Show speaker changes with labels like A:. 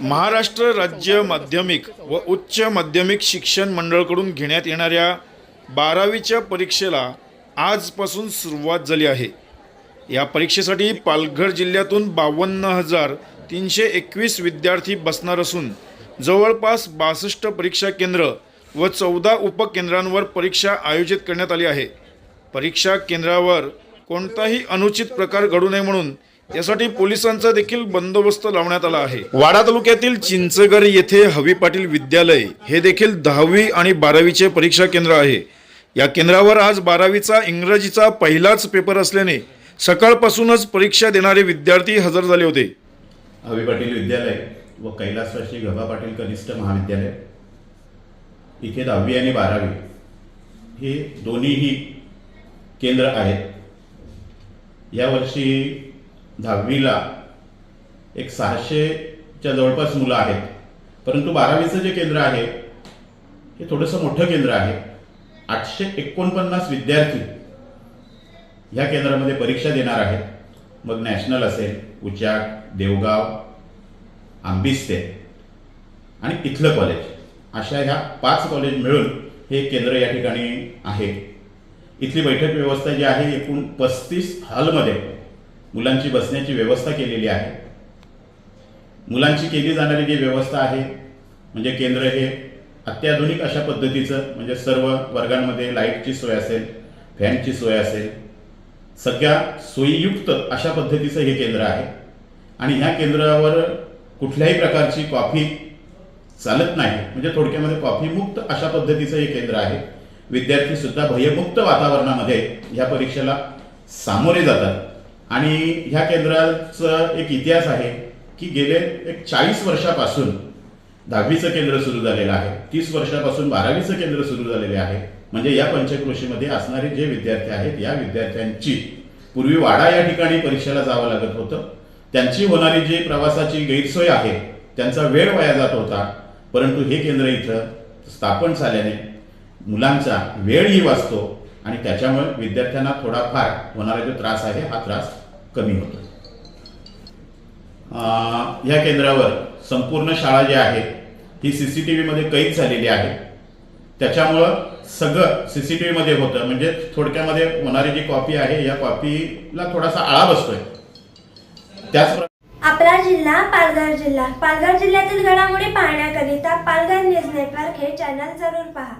A: महाराष्ट्र राज्य माध्यमिक व उच्च माध्यमिक शिक्षण मंडळकडून घेण्यात येणाऱ्या बारावीच्या परीक्षेला आजपासून सुरुवात झाली आहे. या परीक्षेसाठी पालघर जिल्ह्यातून बावन्न हजार तीनशे एकवीस विद्यार्थी बसणार असून जवळपास बासष्ट परीक्षा केंद्र व चौदा उपकेंद्रांवर परीक्षा आयोजित करण्यात आली आहे. परीक्षा केंद्रावर कोणताही अनुचित प्रकार घडू नये म्हणून यासाठी पोलिसांचा देखील बंदोबस्त लावण्यात आला आहे. वाडा तालुक्यातील चिंचगर येथे हवी पाटील विद्यालय हे देखील दहावी आणि बारावीचे परीक्षा केंद्र आहे. या केंद्रावर आज बारावीचा इंग्रजीचा पहिलाच पेपर असल्याने सकाळपासूनच परीक्षा देणारे विद्यार्थी हजर झाले होते.
B: हवी पाटील विद्यालय व कैलासवासी गभा पाटील कनिष्ठ महाविद्यालय इथे दहावी आणि बारावी हे दोन्हीही केंद्र आहेत. यावर्षी दहावीला एक सहाशेच्या जवळपास मुलं आहेत. परंतु बारावीचं जे केंद्र आहे हे थोडंसं मोठं केंद्र आहे. आठशे एकोणपन्नास विद्यार्थी ह्या केंद्रामध्ये परीक्षा देणार आहेत. मग नॅशनल असेल उचाट देवगाव आंबिस्ते आणि इथलं कॉलेज. अशा ह्या पाच कॉलेज मिळून हे केंद्र या ठिकाणी आहे. इथली बैठक व्यवस्था जी आहे एकूण पस्तीस हॉलमध्ये मुलांची बसण्याची व्यवस्था केलेली आहे. मुलांची केली जाणारी जी व्यवस्था आहे म्हणजे केंद्र हे अत्याधुनिक अशा पद्धतीचं म्हणजे सर्व वर्गांमध्ये लाईटची सोय असेल फॅनची सोय असेल सगळ्या सोयीयुक्त अशा पद्धतीचं हे केंद्र आहे. आणि ह्या केंद्रावर कुठल्याही प्रकारची कॉफी चालत नाही म्हणजे थोडक्यामध्ये कॉफीमुक्त अशा पद्धतीचं हे केंद्र आहे. विद्यार्थी सुद्धा भयमुक्त वातावरणामध्ये ह्या परीक्षेला सामोरे जातात. आणि ह्या केंद्राचं एक इतिहास आहे की गेले एक चाळीस वर्षापासून दहावीचं केंद्र सुरू झालेलं आहे तीस वर्षापासून बारावीचं केंद्र सुरू झालेले आहे. म्हणजे या पंचक्रोशीमध्ये असणारे जे विद्यार्थी आहेत या विद्यार्थ्यांची पूर्वी वाडा या ठिकाणी परीक्षेला जावं लागत होतं. त्यांची होणारी जी प्रवासाची गैरसोय आहे त्यांचा वेळ वाया जात होता. परंतु हे केंद्र इथं स्थापन झाल्याने मुलांचा वेळही वाचतो. आणि त्याच्यामुळे विद्यार्थ्यांना थोडाफार होणारा जो त्रास आहे हा त्रास कमी होतो. ह्या केंद्रावर संपूर्ण शाळा जी आहे ही सी सी टी व्हीमध्ये कैद झालेली आहे. त्याच्यामुळं सगळं सी सी टी व्हीमध्ये होतं. म्हणजे थोडक्यामध्ये होणारी जी कॉपी आहे या कॉपीला थोडासा आळा बसतोय. त्याचप्रमाणे
C: आपला जिल्हा पालघर जिल्हा. पालघर जिल्ह्यातील घडामोडी पाहण्याकरिता पालघर न्यूज नेटवर्क हे चॅनल जरूर पहा.